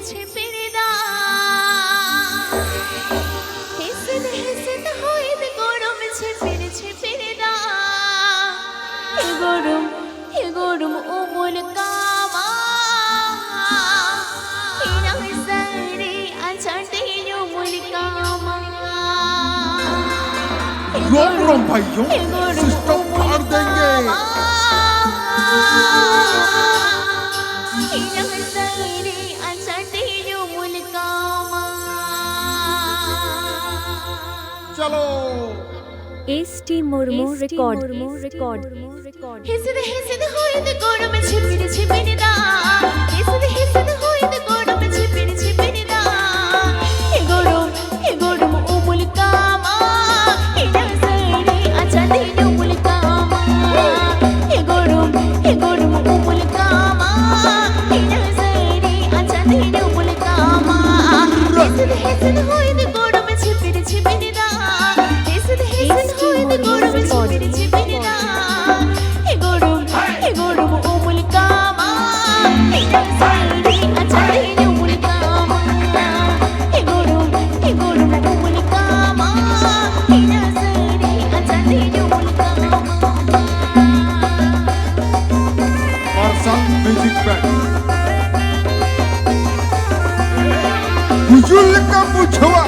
পেরেছে পেরেদা হেসেদ হেসেদ হইদ গরম ছে পেরেছে পেরেদা হে গরম হে গরম ও মন কামা হিরা সারে আছাটে ও মন কামা रोम रोम भाइयों सिस्टम फाड़ देंगे चलो। S T Murmu record record হেসেদে হেসেদে হইতে গরমে ছিপিরে ছিপিরে দা হেসেদে হেসেদে হইতে গরমে बैंड हुजूर का मुझवा